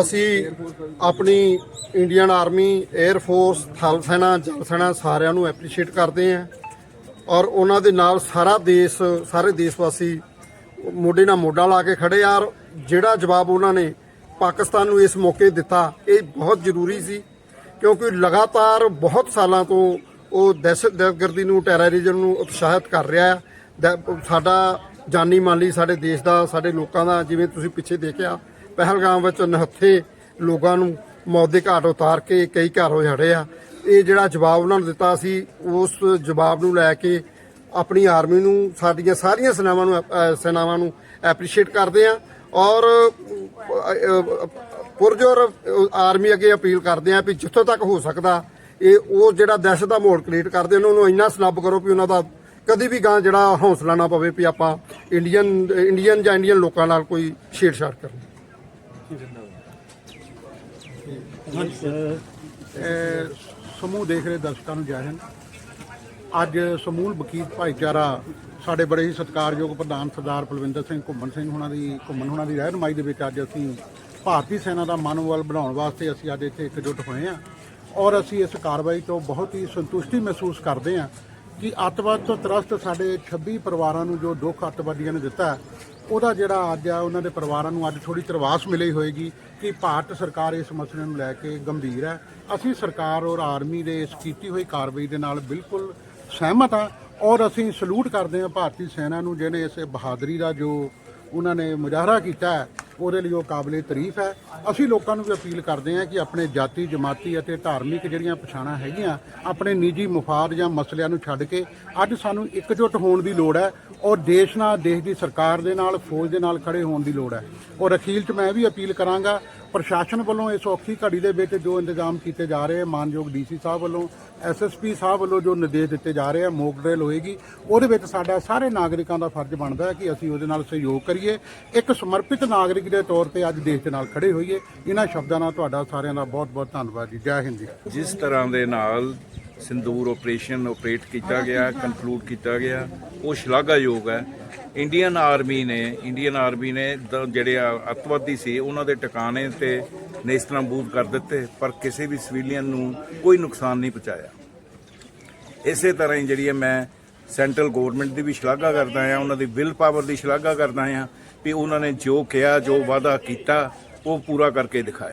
ਅਸੀਂ ਆਪਣੀ Indian army air force ਥਲ ਸੈਨਾ, ਜਲ ਸੈਨਾ ਸਾਰਿਆਂ ਨੂੰ ਐਪਰੀਸ਼ੀਏਟ ਕਰਦੇ ਹਾਂ। ਔਰ ਉਹਨਾਂ ਦੇ ਨਾਲ ਸਾਰਾ ਦੇਸ਼, ਸਾਰੇ ਦੇਸ਼ ਵਾਸੀ ਮੋਢੇ ਨਾਲ ਮੋਢਾ ਲਾ ਕੇ ਖੜੇ ਆ। ਔਰ ਜਿਹੜਾ ਜਵਾਬ ਉਹਨਾਂ ਨੇ ਪਾਕਿਸਤਾਨ ਨੂੰ ਇਸ ਮੌਕੇ ਦਿੱਤਾ, ਇਹ ਬਹੁਤ ਜ਼ਰੂਰੀ ਸੀ। ਕਿਉਂਕਿ ਲਗਾਤਾਰ ਬਹੁਤ ਸਾਲਾਂ ਤੋਂ ਉਹ ਦਹਿਸ਼ਤਗਰਦੀ ਨੂੰ ਟੈਰਰਿਜ਼ਮ ਨੂੰ ਉਤਸ਼ਾਹਿਤ ਕਰ ਰਿਹਾ ਹੈ। ਸਾਡਾ ਜਾਨੀ ਮਾਲੀ ਸਾਡੇ ਦੇਸ਼ ਦਾ, ਸਾਡੇ ਲੋਕਾਂ ਦਾ, ਜਿਵੇਂ ਤੁਸੀਂ ਪਿੱਛੇ ਦੇਖਿਆ ਪਹਿਲਗਾਮ ਵਿੱਚ ਨਹੱਥੇ ਲੋਕਾਂ ਨੂੰ ਮੌਤ ਦੇ ਘਾਟ ਉਤਾਰ ਕੇ ਕਈ ਘਰ ਉਜਾੜੇ ਆ। ਇਹ ਜਿਹੜਾ ਜਵਾਬ ਉਹਨਾਂ ਨੂੰ ਦਿੱਤਾ ਸੀ ਉਸ ਜਵਾਬ ਨੂੰ ਲੈ ਕੇ ਆਪਣੀ ਆਰਮੀ ਨੂੰ ਸਾਡੀਆਂ ਸਾਰੀਆਂ ਸੈਨਾਵਾਂ ਨੂੰ ਸੈਨਾਵਾਂ ਨੂੰ ਐਪਰੀਸ਼ੀਏਟ ਕਰਦੇ ਆ ਔਰ ਅ, ਅ, ਪੁਰਜੋਰ ਆਰਮੀ ਅੱਗੇ ਅਪੀਲ ਕਰਦੇ ਆ ਵੀ ਜਿੱਥੋਂ ਤੱਕ ਹੋ ਸਕਦਾ ਇਹ ਉਹ ਜਿਹੜਾ ਦਹਿਸ਼ਤ ਦਾ ਮਾਹੌਲ ਕ੍ਰੀਏਟ ਕਰਦੇ ਉਹਨਾਂ ਨੂੰ ਇੰਨਾ ਸਨੱਬ ਕਰੋ ਵੀ ਉਹਨਾਂ ਦਾ ਕਦੀ ਵੀ ਗਾਂ ਜਿਹੜਾ ਹੌਸਲਾ ਨਾ ਪਵੇ ਵੀ ਆਪਾਂ ਇੰਡੀਅਨ ਇੰਡੀਅਨ ਜਾਂ ਇੰਡੀਅਨ ਲੋਕਾਂ ਨਾਲ ਕੋਈ ਛੇੜਛਾੜ ਕਰਨ। ਇਹ ਸਮੂਹ ਦੇਖ ਰਹੇ ਦਰਸ਼ਕਾਂ ਨੂੰ ਜੈ ਹਿੰਦ। ਅੱਜ ਸਮੂਹ ਵਕੀਲ ਭਾਈਚਾਰਾ ਸਾਡੇ ਬੜੇ ਹੀ ਸਤਿਕਾਰਯੋਗ ਪ੍ਰਧਾਨ ਸਰਦਾਰ ਬਲਵਿੰਦਰ ਸਿੰਘ ਘੁੰਮਣ ਸਿੰਘ ਹੁਣਾਂ ਦੀ ਘੁੰਮਣ ਹੁਣਾਂ ਦੀ ਰਹਿਨਮਾਈ ਦੇ ਵਿੱਚ ਅੱਜ ਅਸੀਂ ਭਾਰਤੀ ਸੈਨਾ ਦਾ ਮਨੋਬਲ ਬਣਾਉਣ ਵਾਸਤੇ ਅਸੀਂ ਅੱਜ ਇੱਥੇ ਇਕਜੁੱਟ ਹੋਏ ਹਾਂ ਔਰ ਅਸੀਂ ਇਸ ਕਾਰਵਾਈ ਤੋਂ ਬਹੁਤ ਹੀ ਸੰਤੁਸ਼ਟੀ ਮਹਿਸੂਸ ਕਰਦੇ ਹਾਂ ਕਿ ਅੱਤਵਾਦ ਤੋਂ ਤਰਸਤ ਸਾਡੇ 26 ਪਰਿਵਾਰਾਂ ਨੂੰ ਜੋ ਦੁੱਖ ਅੱਤਵਾਦੀਆਂ ਨੇ ਦਿੱਤਾ ਉਹਦਾ ਜਿਹੜਾ ਅੱਜ ਆ, ਉਹਨਾਂ ਦੇ ਪਰਿਵਾਰਾਂ ਨੂੰ ਅੱਜ ਥੋੜੀ ਤਰਵਾਸ ਮਿਲੀ ਹੋਏਗੀ ਕਿ ਭਾਰਤ ਸਰਕਾਰ ਇਸ ਮਸਲੇ ਨੂੰ ਲੈ ਕੇ ਗੰਭੀਰ ਹੈ। ਅਸੀਂ ਸਰਕਾਰ ਔਰ ਆਰਮੀ ਦੇ ਇਸ ਕੀਤੀ ਹੋਈ ਕਾਰਵਾਈ ਦੇ ਨਾਲ ਬਿਲਕੁਲ ਸਹਿਮਤ ਹਾਂ ਔਰ ਅਸੀਂ ਸਲੂਟ ਕਰਦੇ ਹਾਂ ਭਾਰਤੀ ਸੈਨਾ ਨੂੰ, ਜਿਹਨੇ ਇਸ ਬਹਾਦਰੀ ਦਾ ਜੋ ਉਹਨਾਂ ਨੇ ਮੁਜ਼ਾਹਰਾ ਕੀਤਾ ਉਹਦੇ ਲਈ ਉਹ ਕਾਬਲੇ ਤਾਰੀਫ ਹੈ। ਅਸੀਂ ਲੋਕਾਂ ਨੂੰ ਵੀ ਅਪੀਲ ਕਰਦੇ ਹਾਂ ਕਿ ਆਪਣੇ ਜਾਤੀ, ਜਮਾਤੀ ਅਤੇ ਧਾਰਮਿਕ ਜਿਹੜੀਆਂ ਪਛਾਣਾਂ ਹੈਗੀਆਂ, ਆਪਣੇ ਨਿੱਜੀ ਮੁਫਾਦ ਜਾਂ ਮਸਲਿਆਂ ਨੂੰ ਛੱਡ ਕੇ ਅੱਜ ਸਾਨੂੰ ਇਕਜੁੱਟ ਹੋਣ ਦੀ ਲੋੜ ਹੈ ਔਰ ਦੇਸ਼ ਨਾਲ, ਦੇਸ਼ ਦੀ ਸਰਕਾਰ ਦੇ ਨਾਲ, ਫੌਜ ਦੇ ਨਾਲ ਖੜੇ ਹੋਣ ਦੀ ਲੋੜ ਹੈ। ਔਰ ਅਖੀਰ 'ਚ ਮੈਂ ਵੀ ਅਪੀਲ ਕਰਾਂਗਾ ਪ੍ਰਸ਼ਾਸਨ ਵੱਲੋਂ ਇਸ ਔਖੀ ਘੜੀ ਦੇ ਵਿੱਚ ਜੋ ਇੰਤਜ਼ਾਮ ਕੀਤੇ ਜਾ ਰਹੇ ਆ, ਮਾਨਯੋਗ ਡੀਸੀ ਸਾਹਿਬ ਵੱਲੋਂ ਐਸਐਸਪੀ ਸਾਹਿਬ ਵੱਲੋਂ ਜੋ ਨਿਰਦੇਸ਼ ਦਿੱਤੇ ਜਾ ਰਹੇ ਆ, ਮੋਕ ਡਰਿਲ ਹੋਏਗੀ, ਉਹਦੇ ਵਿੱਚ ਸਾਡਾ ਸਾਰੇ ਨਾਗਰਿਕਾਂ ਦਾ ਫਰਜ਼ ਬਣਦਾ ਹੈ ਕਿ ਅਸੀਂ ਉਹਦੇ ਨਾਲ ਸਹਿਯੋਗ ਕਰੀਏ। ਇੱਕ ਸਮਰਪਿਤ ਨਾਗਰਿਕ ਦੇ ਤੌਰ ਤੇ ਅੱਜ ਦੇਸ਼ ਦੇ ਨਾਲ ਖੜੇ ਹੋਈਏ। ਇਹਨਾਂ ਸ਼ਬਦਾਂ ਨਾਲ ਤੁਹਾਡਾ ਸਾਰਿਆਂ ਦਾ ਬਹੁਤ ਬਹੁਤ ਧੰਨਵਾਦ ਜੀ। ਜੈ ਹਿੰਦ ਜੀ। ਜਿਸ ਤਰ੍ਹਾਂ ਦੇ ਨਾਲ ਸਿੰਦੂਰ ਆਪਰੇਸ਼ਨ ਆਪਰੇਟ ਕੀਤਾ ਗਿਆ ਕੰਕਲੂਡ ਕੀਤਾ ਗਿਆ। ਉਹ ਸ਼ਲਾਘਾਯੋਗ ਹੈ। ਇੰਡੀਅਨ ਆਰਮੀ ਨੇ ਇੰਡੀਅਨ ਆਰਮੀ ਨੇ ਦ- ਜਿਹੜੇ ਆ ਅੱਤਵਾਦੀ ਸੀ, ਉਹਨਾਂ ਦੇ ਟਿਕਾਣੇ ਤੇ ਨੇਸਤਨਾਬੂਦ ਕਰ ਦਿੱਤੇ, ਪਰ ਕਿਸੇ ਵੀ ਸਿਵਿਲੀਅਨ ਨੂੰ ਕੋਈ ਨੁਕਸਾਨ ਨਹੀਂ ਪਹੁੰਚਾਇਆ। ਇਸੇ ਤਰ੍ਹਾਂ ਹੀ ਜਿਹੜੀ ਹੈ ਮੈਂ ਸੈਂਟਰਲ ਗਵਰਨਮੈਂਟ ਦੀ ਵੀ ਸ਼ਲਾਘਾ ਕਰਦਾ ਹਾਂ, ਉਹਨਾਂ ਦੀ ਵਿਲ ਪਾਵਰ ਦੀ ਸ਼ਲਾਘਾ ਕਰਦਾ ਹਾਂ ਵੀ ਉਹਨਾਂ ਨੇ ਜੋ ਕਿਹਾ, ਜੋ ਵਾਅਦਾ ਕੀਤਾ, ਉਹ ਪੂਰਾ ਕਰਕੇ ਦਿਖਾਇਆ।